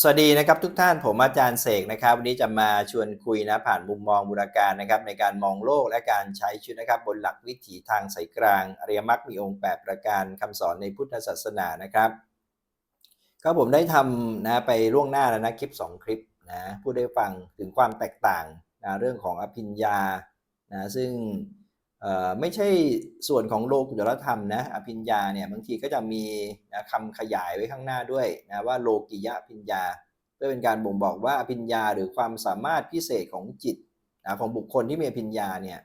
สวัสดีนะครับทุกท่านผมอาจารย์เสกนะครับ วันนี้จะมาชวนคุยนะผ่านมุมมองบูรการนะครับ ในการมองโลกและการใช้ชีวิตนะครับ บนหลักวิถีทางสายกลาง อริยมรรคมีองค์ 8 ประการคำสอนในพุทธศาสนานะครับ ก็ผมได้ทำนะไปล่วงหน้าแล้วนะคลิป 2 คลิปนะพูดได้ฟังถึงความแตกต่างนะเรื่องของอภิญญานะซึ่ง ไม่ใช่ส่วนของโลกุตรธรรมนะอภิญญาเนี่ยบางทีก็จะมีนะคำขยายไว้ข้างหน้าด้วยนะว่าโลกิยะอภิญญา เพื่อเป็นการบ่งบอกว่าอภิญญาหรือความสามารถพิเศษของจิตนะของบุคคลที่มีอภิญญาเนี่ย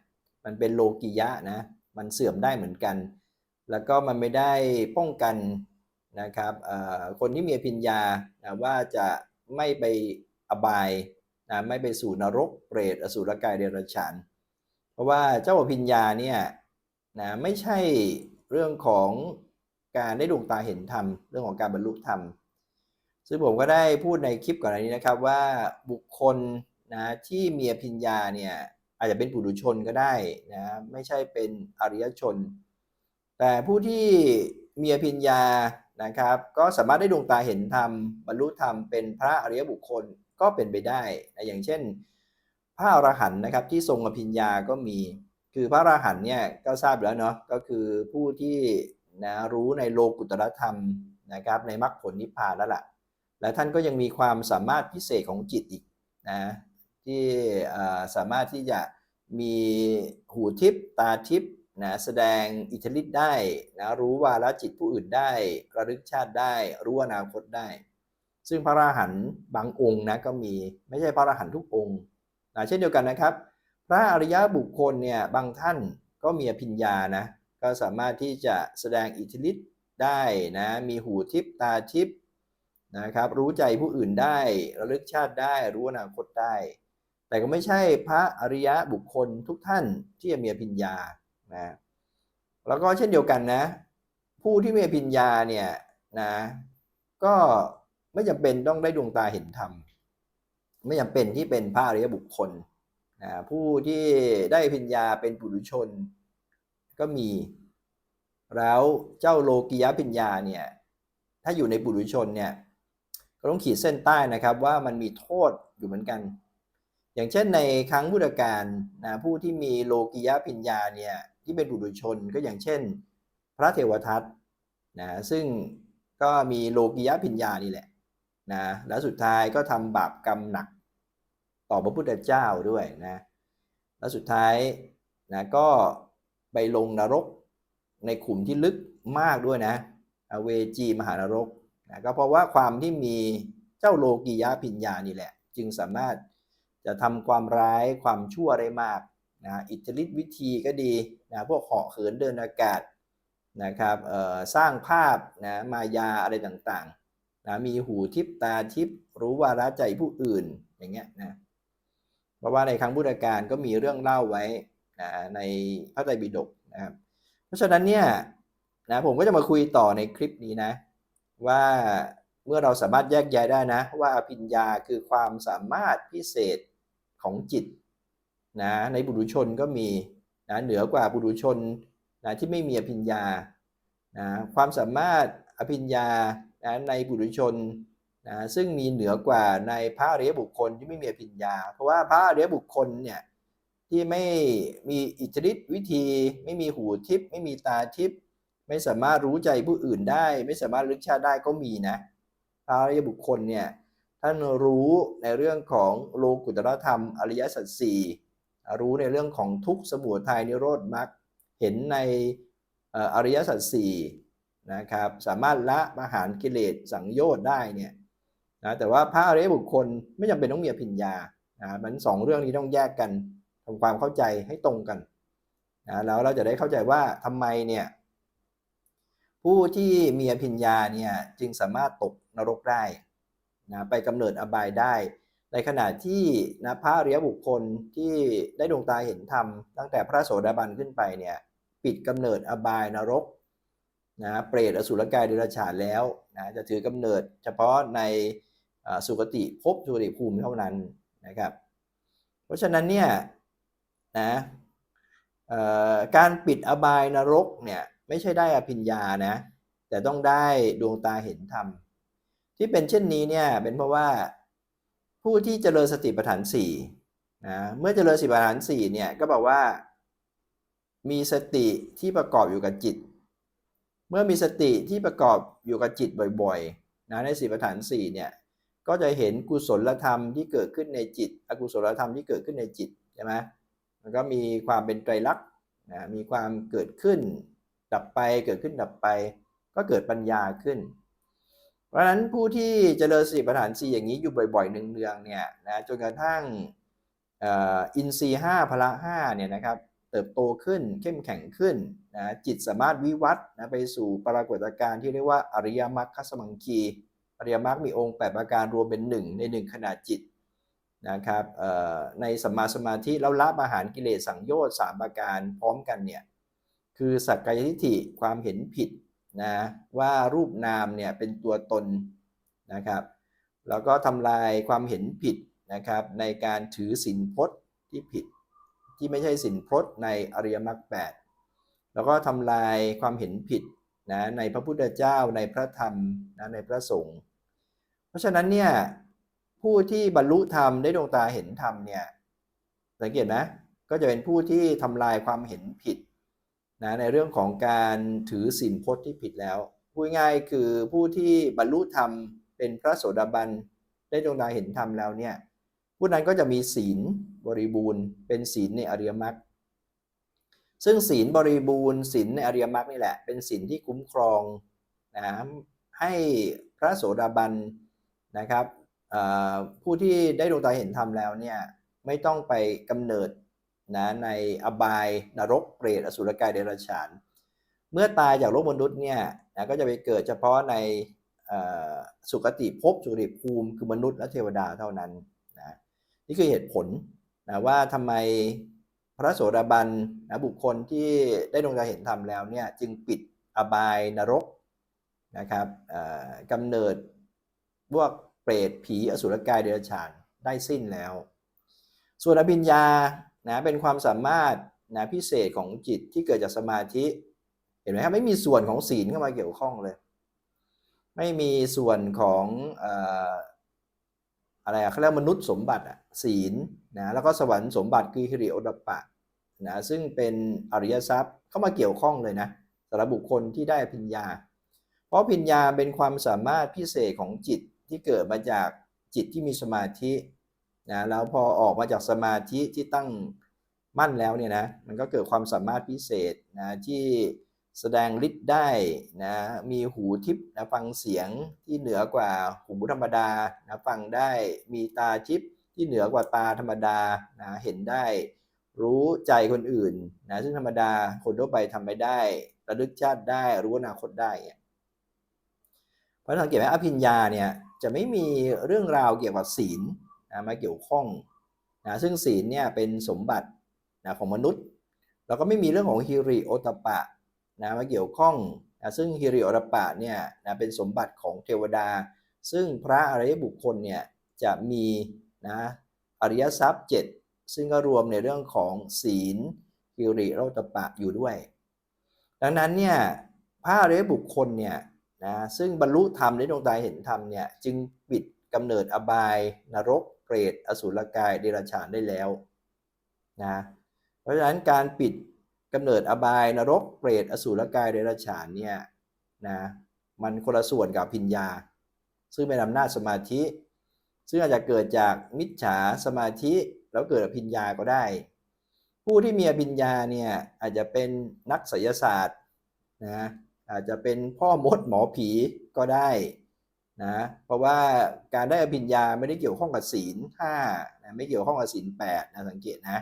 มันเป็นโลกิยะนะมันเสื่อมได้เหมือนกัน แล้วก็มันไม่ได้ป้องกันนะครับคนที่มีอภิญญานะว่าจะไม่ไปอบายนะไม่ไปสู่นรกเปรตอสุรกายเดรัจฉาน เพราะว่าเจ้าอภิญญาเนี่ยนะไม่ใช่เรื่องของการได้ดวงตาเห็นธรรม เรื่องของการบรรลุธรรม ซึ่งผมก็ได้พูดในคลิปก่อนหน้านี้นะครับว่าบุคคลนะที่มีอภิญญาเนี่ยอาจจะเป็นปุถุชนก็ได้นะไม่ใช่เป็นอริยชน แต่ผู้ที่มีอภิญญานะครับก็สามารถได้ดวงตาเห็นธรรมบรรลุธรรมเป็นพระอริยบุคคลก็เป็นไปได้นะอย่างเช่น พระอรหันต์นะครับที่ทรงอภิญญาก็มี คือพระอรหันต์เนี่ยก็ทราบแล้วเนาะก็คือผู้ที่นะรู้ในโลกุตรธรรมนะครับในมรรคผลนิพพานแล้วล่ะ และท่านก็ยังมีความสามารถพิเศษของจิตอีกนะที่สามารถที่จะมีหูทิพย์ตาทิพย์นะแสดงอิทธิฤทธิ์ได้นะรู้วาระจิตผู้อื่นได้ระลึกชาติได้รู้อนาคตได้ ซึ่งพระอรหันต์บางองค์นะก็มีไม่ใช่พระอรหันต์ทุกองค์ นะเช่นเดียวกันนะครับ พระอริยบุคคลเนี่ยบางท่านก็มีอภิญญานะก็สามารถที่จะแสดงอิทธิฤทธิ์ได้นะมีหูทิพตาทิพนะครับรู้ใจผู้อื่นได้ระลึกชาติได้รู้อนาคตได้ แต่ก็ไม่ใช่พระอริยะบุคคลทุกท่านที่จะมีอภิญญานะแล้วก็เช่นเดียวกันนะ ผู้ที่มีอภิญญาเนี่ยนะก็ไม่จำเป็นต้องได้ดวงตาเห็นธรรม ไม่จำเป็นที่เป็นพระอริยบุคคลนะผู้ที่ได้อภิญญาเป็นปุถุชน ก็มี แล้วเจ้าโลกิยะปัญญาเนี่ยถ้าอยู่ในปุถุชนเนี่ยก็ต้องขีดเส้นใต้นะครับว่ามันมีโทษอยู่เหมือนกัน อย่างเช่นในครั้งพุทธกาลนะผู้ที่มีโลกิยะปิญญาเนี่ยที่เป็นบุรุชนก็อย่างเช่น พระเทวทัตนะซึ่งก็มีโลกิยะปิญญานี่แหละ นะแล้วสุดท้ายก็ทำบาปกรรมหนักต่อพระพุทธเจ้าด้วยนะแล้วสุดท้ายนะก็ไปลงนรกในขุมที่ลึกมากด้วยนะอเวจีมหานรกนะก็เพราะว่าความที่มีเจ้าโลกียะพิญญานี่แหละ จึงสามารถจะทำความร้ายความชั่วได้มากนะอิทธิฤทธิวิธีก็ดีนะพวกเหาะเหินเดินอากาศนะครับสร้างภาพนะมายาอะไรต่างๆ นะมีหูทิพตาทิพรู้วาระใจผู้อื่นอย่างเงี้ยนะเพราะว่าในครั้งพุทธกาลก็มีเรื่องเล่าไว้นะในพระไตรปิฎกนะครับเพราะฉะนั้นเนี่ยนะผมก็จะมาคุยต่อในคลิปนี้นะ ว่าเมื่อเราสามารถแยกแยได้นะ ว่าอภิญญาคือความสามารถพิเศษของจิตนะในบุรุชนก็มีนะเหนือกว่าบุรุชนนะที่ไม่มีอภิญญานะความสามารถอภิญญา นะในบุรุชนนะซึ่งมีเหนือกว่าในพระอริยบุคคลที่ไม่มีอภิญญา เพราะว่าพระอริยบุคคลเนี่ยที่ไม่มีอิทธิฤทธิวิธี ไม่มีหูทิพย์ไม่มีตาทิพย์ไม่สามารถรู้ใจผู้อื่นได้ ไม่สามารถลึกชาติได้ก็มีนะพระอริยบุคคลเนี่ยท่านรู้ในเรื่องของโลกุตรธรรมอริยสัจสี่รู้ในเรื่องของทุกข์สมุทัยนิโรธมรรคเห็นในอริยสัจสี่ นะครับสามารถละมหารกิเลสสังโยชน์ได้เนี่ยนะแต่ว่าพระอริยบุคคลไม่จำเป็นต้องมีอภิญญานะมันสองเรื่องนี้ต้องแยกกันทำความเข้าใจให้ตรงกันนะแล้วเราจะได้เข้าใจว่าทำไมเนี่ยผู้ที่มีอภิญญาเนี่ยจึงสามารถตกนรกได้นะไปกำเนิดอบายได้ ในขณะที่นะพระอริยบุคคลที่ได้ดวงตาเห็นธรรมตั้งแต่พระโสดาบันขึ้นไปเนี่ยปิดกำเนิดอบายนรก นะเปรตอสุรกายเดรัจฉานแล้วนะจะถือกำเนิดเฉพาะในสุคติภพสุคติภูมิเท่านั้นนะครับ เพราะฉะนั้นเนี่ยนะการปิดอบายนรกเนี่ยไม่ใช่ได้อภิญญานะแต่ต้องได้ดวงตาเห็นธรรม ที่เป็นเช่นนี้เนี่ยเป็นเพราะว่าผู้ที่เจริญสติปัฏฐานสี่นะเมื่อเจริญสติปัฏฐานสี่เนี่ยก็บอกว่ามีสติที่ประกอบอยู่กับจิต เมื่อมีสติที่ประกอบอยู่กับจิตบ่อยๆนะในสติปัฏฐานสี่เนี่ยก็จะเห็นกุศลธรรมที่เกิดขึ้นในจิต อกุศลธรรมที่เกิดขึ้นในจิตใช่ไหมมันก็มีความเป็นไตรลักษณ์นะมีความเกิดขึ้น ดับไปเกิดขึ้นดับไป ก็เกิดปัญญาขึ้น เพราะฉะนั้นผู้ที่เจริญสติปัฏฐานสี่อย่างนี้อยู่บ่อยๆเนืองๆเนี่ยนะจนกระทั่งอินทรีห้าพละห้าเนี่ยนะครับ เติบโตขึ้น เข้มแข็งขึ้นนะจิตสามารถวิวัฒน์นะไปสู่ปรากฏการณ์ที่เรียกว่าอริยมรรคสมังคีอริยมรรคมีองค์ 8 ประการรวมเป็นหนึ่งในหนึ่งขนาดจิตนะครับในสัมมาสมาธิแล้วละมหารกิเลสสังโยชน์สามประการพร้อมกันเนี่ยคือสักกายทิฏฐิความเห็นผิดนะว่ารูปนามเนี่ยเป็นตัวตนนะครับแล้วก็ทำลายความเห็นผิดนะครับในการถือสินพจน์ที่ผิด ที่ไม่ใช่สินพจน์ในอริยมรรคแปดแล้วก็ทำลายความเห็นผิดนะในพระพุทธเจ้าในพระธรรมนะในพระสงฆ์เพราะฉะนั้นเนี่ยผู้ที่บรรลุธรรมได้ดวงตาเห็นธรรมเนี่ยสังเกตนะก็จะเป็นผู้ที่ทำลายความเห็นผิดนะในเรื่องของการถือสินพจน์ที่ผิดแล้วพูดง่ายคือผู้ที่บรรลุธรรมเป็นพระโสดาบันได้ดวงตาเห็นธรรมแล้วเนี่ยผู้นั้นก็จะมีศีล บริบูรณ์ เป็นศีลในอริยมรรคซึ่งศีลบริบูรณ์ศีลในอริยมรรคนี่แหละ เป็นศีลที่คุ้มครองนะให้พระโสดาบันนะครับผู้ที่ได้ดวงตาเห็นธรรมแล้วเนี่ยไม่ต้องไปกำเนิดนะในอบายนรกเปรตอสุรกายเดรัจฉาน เมื่อตายจากโลกมนุษย์เนี่ยนะก็จะไปเกิดเฉพาะในสุคติภพสุคติภูมิคือมนุษย์และเทวดาเท่านั้นนะนี่คือเหตุผล นะว่าทำไมพระโสดาบันนะบุคคลที่ได้ดวงตาเห็นธรรมแล้วเนี่ยจึงปิดอบายนรกนะครับกำเนิดพวกเปรตผีอสุรกายเดรัจฉานได้สิ้นแล้ว ส่วนอภิญญานะเป็นความสามารถนะพิเศษของจิตที่เกิดจากสมาธิ เห็นไหมครับไม่มีส่วนของศีลเข้ามาเกี่ยวข้องเลย ไม่มีส่วนของ อะไรอะเขาเรียกมนุษย์สมบัติอะศีลนะแล้วก็สวรรค์สมบัติคือฮิริโอดปะนะซึ่งเป็นอริยทรัพย์เข้ามาเกี่ยวข้องเลยนะสำหรับบุคคลที่ได้พิญญา เพราะพิญญาเป็นความสามารถพิเศษของจิตที่เกิดมาจากจิตที่มีสมาธินะแล้วพอออกมาจากสมาธิที่ตั้งมั่นแล้วเนี่ยนะมันก็เกิดความสามารถพิเศษนะที่ แสดงฤทธิ์ได้นะมีหูทิพนะฟังเสียงที่เหนือกว่าหูธรรมดานะฟังได้มีตาทิพที่เหนือกว่าตาธรรมดานะเห็นได้รู้ใจคนอื่นนะซึ่งธรรมดาคนทั่วไปทำไม่ได้ระลึกชาติได้รู้อนาคตได้เพราะสังเกตไหมอภิญญาเนี่ยจะไม่มีเรื่องราวเกี่ยวกับศีลนะมาเกี่ยวข้องนะซึ่งศีลเนี่ยเป็นสมบัตินะของมนุษย์ แล้วก็ไม่มีเรื่องของฮิริโอตปะ นะมาเกี่ยวข้องนะซึ่งฮิริโอรปะเนี่ยนะเป็นสมบัติของเทวดา ซึ่งพระอริยบุคคลเนี่ยจะมีนะอริยทรัพย์ 7 ซึ่งก็รวมในเรื่องของศีลฮิริโอตปะอยู่ด้วย ดังนั้นเนี่ยพระอริยบุคคลเนี่ยนะซึ่งบรรลุธรรมในดวงตาเห็นธรรมเนี่ยจึงปิดกำเนิดอบายนรกเปรตอสุรกายเดรัจฉานได้แล้วนะเพราะฉะนั้นการปิด กำเนิดอบายนรกเปรตอสูรกายเดรัจฉานเนี่ยนะมันคนละส่วนกับพิญญา ซึ่งเป็นอำนาจสมาธิ ซึ่งอาจจะเกิดจากมิจฉาสมาธิแล้วเกิดอภิญญาก็ได้ ผู้ที่มีอภิญญาเนี่ยอาจจะเป็นนักศิลศาสตร์นะอาจจะเป็นพ่อมดหมอผีก็ได้นะเพราะว่าการได้อภิญญาไม่ได้เกี่ยวข้องกับศีลห้านะไม่เกี่ยวข้องกับศีลแปดนะสังเกตนะ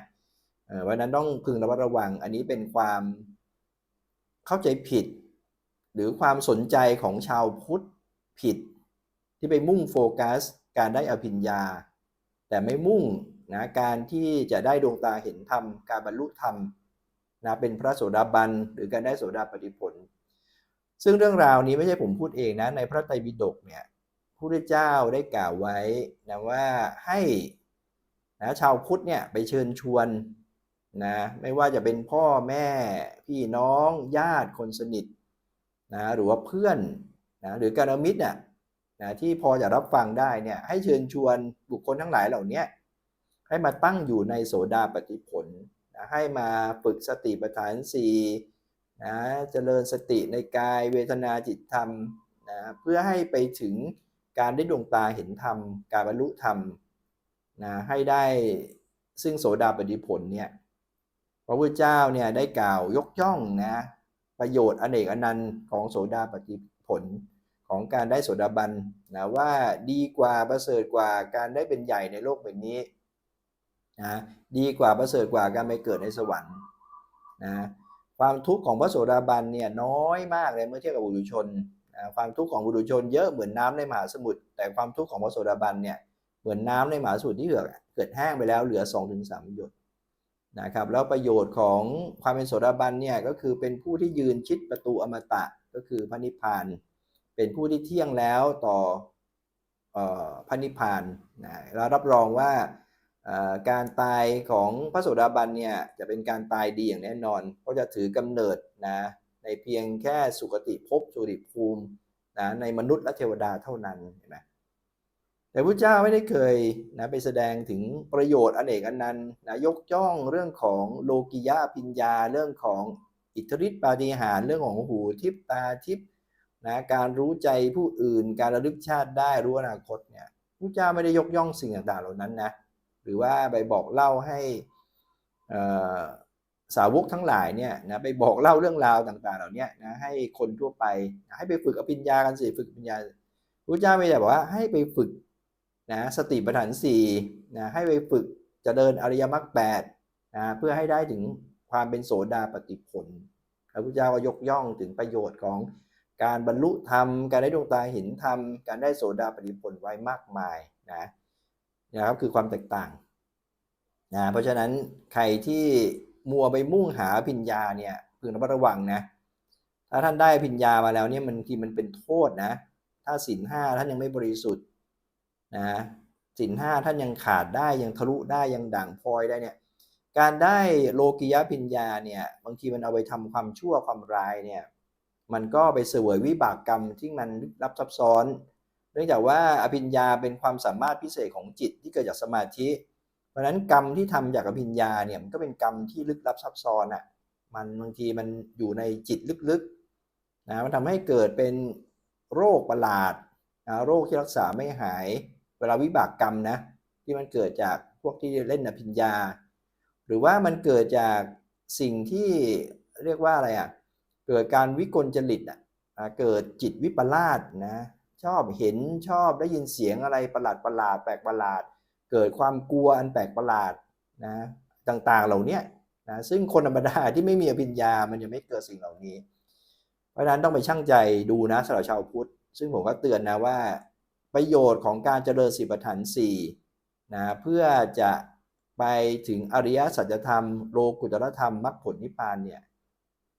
วันนั้นต้องพึงระมัดระวัง อันนี้เป็นความเข้าใจผิด หรือความสนใจของชาวพุทธผิด ที่ไปมุ่งโฟกัส การได้อภิญญา แต่ไม่มุ่งนะการที่จะได้ดวงตาเห็นธรรม การบรรลุธรรมนะเป็นพระโสดาบันหรือการได้โสดาปฏิผล ซึ่งเรื่องราวนี้ไม่ใช่ผมพูดเองนะในพระไตรปิฎกเนี่ยพระพุทธเจ้าได้กล่าวไว้นะว่าให้นะชาวพุทธเนี่ยไปเชิญชวน นะไม่ว่าจะเป็นพ่อแม่พี่น้องญาติคนสนิทนะหรือว่าเพื่อนนะหรือการมิตรน่ะนะที่พอจะรับฟังได้เนี่ยให้เชิญชวนบุคคลทั้งหลายเหล่านี้ให้มาตั้งอยู่ในโสดาปฏิผลนะให้มาฝึกสติปัฏฐานสี่นะเจริญสติในกายเวทนาจิตธรรมนะเพื่อให้ไปถึงการได้ดวงตาเห็นธรรม การบรรลุธรรมนะให้ได้ซึ่งโสดาปฏิผลเนี่ย พระพุทธเจ้าเนี่ยได้กล่าวยกย่องนะประโยชน์อเนกอนันต์ของโสดาปฏิผลของการได้โสดาบันนะว่าดีกว่าประเสริฐกว่าการได้เป็นใหญ่ในโลกใบนี้นะดีกว่าประเสริฐกว่าการไปเกิดในสวรรค์นะความทุกข์ของพระโสดาบันเนี่ยน้อยมากเลยเมื่อเทียบกับบุรุชนนะความทุกข์ของบุรุชนเยอะเหมือนน้ำในมหาสมุทรแต่ความทุกข์ของพระโสดาบันเนี่ยเหมือนน้ำในมหาสมุทรที่เหลือเกิดแห้งไปแล้วเหลือ 2-3ถึงหยด นะครับแล้วประโยชน์ของความเป็นโสดาบันเนี่ยก็คือเป็นผู้ที่ยืนชิดประตูอมตะก็คือพระนิพพานเป็นผู้ที่เที่ยงแล้วต่ออพระนิพพานนะแล้วรับรองว่าการตายของพระโสดาบันเนี่ยจะเป็นการตายดีอย่างแน่นอน เพราะจะถือกำเนิดนะในเพียงแค่สุคติภพสุคติภูมินะในมนุษย์และเทวดาเท่านั้นเห็นไหม แต่พระเจ้าไม่ได้เคยนะไปแสดงถึงประโยชน์อเนกอนันต์นะยกย่องเรื่องของโลกิยาปิญญาเรื่องของอิทธิฤทธิปาฏิหาริย์เรื่องของหูทิพตาทิพนะการรู้ใจผู้อื่น การระลึกชาติได้รู้อนาคตเนี่ยพระเจ้าไม่ได้ยกย่องสิ่งต่างๆเหล่านั้นนะหรือว่าไปบอกเล่าให้สาวกทั้งหลายเนี่ยนะไปบอกเล่าเรื่องราวต่างๆ เหล่านี้นะให้คนทั่วไปให้ไปฝึกอภิญญากันสิฝึกอภิญญาพระเจ้าไม่ได้บอกว่าให้ไปฝึก นะสติปัฏฐานสี่นะให้ไปฝึกจเจริญอริยมรรคแปดนะเพื่อให้ได้ถึงความเป็นโสดาปฏิผลพระพุทธเจ้าก็ยกย่องถึงประโยชน์ของการบรรลุธรรม การได้ดวงตาเห็นธรรม การได้โสดาปฏิผลไว้มากมายนะนะครับคือความแตกต่างนะเพราะฉะนั้นใครที่มัวไปมุ่งหาพิญญาเนี่ยพึงระมัดระวังนะถ้าท่านได้พิญญามาแล้วเนี่ยมันทีมันเป็นโทษนะ ถ้าสินห้าท่านยังไม่บริสุทธิ์ นะสินห้าท่านยังขาดได้ยังทะลุได้ยังด่างพลอยได้เนี่ยการได้โลกิยะพิญญาเนี่ยบางทีมันเอาไปทำความชั่วความร้ายเนี่ยมันก็ไปเสวยวิบากกรรมที่มันรับซับซ้อน เนื่องจากว่าอภิญญาเป็นความสามารถพิเศษของจิตที่เกิดจากสมาธิ เพราะฉะนั้นกรรมที่ทำจากอภิญญาเนี่ยมันก็เป็นกรรมที่ลึกลับซับซ้อนอะมันบางทีมันอยู่ในจิตลึกๆนะมันทำให้เกิดเป็นโรคประหลาดนะโรคที่รักษาไม่หาย วลาวิบากกรรมนะที่มันเกิดจากพวกที่เล่นอภิญญา หรือว่ามันเกิดจากสิ่งที่เรียกว่าอะไรอะเกิดการวิกลจริตอะเกิดจิตวิปลาสนะชอบเห็นชอบได้ยินเสียงอะไรประหลาดประหลาดแปลกประหลาด เกิดความกลัวอันแปลกประหลาดนะต่างๆเหล่านี้นะซึ่งคนธรรมดาที่ไม่มีอภิญญามันจะไม่เกิดสิ่งเหล่านี้ เพราะฉะนั้นต้องไปชั่งใจดูนะสำหรับชาวพุทธ ซึ่งผมก็เตือนนะว่า ประโยชน์ของการเจริญสิบฐานสี่นะเพื่อจะไปถึงอริยสัจธรรมโลกุตรธรรมมรรคผลนิพพานเนี่ย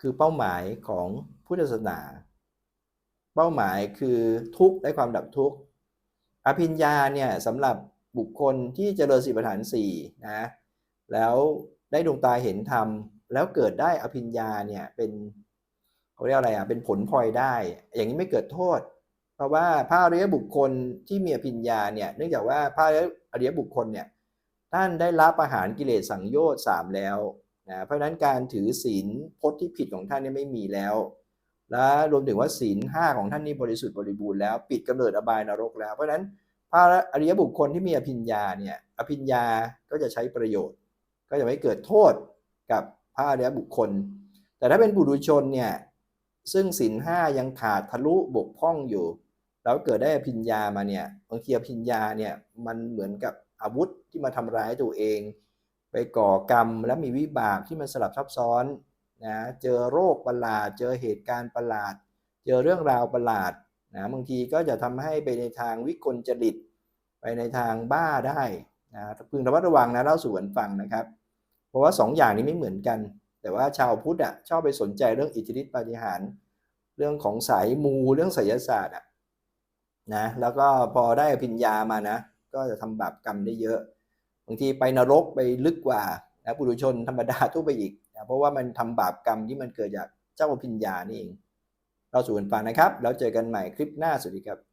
คือเป้าหมายของพุทธศาสนา เป้าหมายคือทุกข์ได้ความดับทุกข์อภิญญาเนี่ยสำหรับบุคคลที่เจริญสิบฐานสี่นะแล้วได้ดวงตาเห็นธรรม แล้วเกิดได้อภิญญาเนี่ยเป็นเขาเรียกอะไรอะเป็นผลพลอยได้ อย่างนี้ไม่เกิดโทษ เพราะว่าพระอริยบุคคลที่มีอภิญญาเนี่ยเนื่องจากว่าพระอริยบุคคลเนี่ยท่านได้รับอาหารกิเลสสังโยชน์สามแล้วนะเพราะฉะนั้นการถือศีลพจน์ที่ผิดของท่านนี่ไม่มีแล้ว และรวมถึงว่าศีลห้าของท่านนี่บริสุทธิ์บริบูรณ์แล้ว ปิดกำเนิดอบายนรกแล้ว เพราะฉะนั้นพระอริยบุคคลที่มีอภิญญาเนี่ยอภิญญาก็จะใช้ประโยชน์ ก็จะไม่เกิดโทษกับพระอริยบุคคล แต่ถ้าเป็นบุรุชนเนี่ยซึ่งศีลห้ายังขาดทะลุบกพร่องอยู่ แล้วเกิดได้อภิญญามาเนี่ยบางทีอภิญญาเนี่ยมันเหมือนกับอาวุธที่มาทำร้ายตัวเอง ไปก่อกรรมและมีวิบากที่มันสลับซับซ้อนนะเจอโรคประหลาด เจอเหตุการณ์ประหลาด เจอเรื่องราวประหลาดนะบางทีก็จะทำให้ไปในทางวิกลจริต ไปในทางบ้าได้นะพึงระมัดระวังนะเล่าสู่กันฟังนะครับ เพราะว่า2ออย่างนี้ไม่เหมือนกัน แต่ว่าชาวพุทธอะชอบไปสนใจเรื่องอิทธิฤทธิปาฏิหาริย์เรื่องของสายมูเรื่องไสยศาสตร์อะ นะแล้วก็พอได้อภิญญามานะ ก็จะทำบาปกรรมได้เยอะบางทีไปนรกไปลึกกว่านะปุถุชนธรรมดาทั่วไปอีกนะเพราะว่ามันทำบาปกรรมที่มันเกิดจากเจ้าพิญญานี่เอง เราสู่กันฟังนะครับ แล้วเจอกันใหม่คลิปหน้าสวัสดีครับ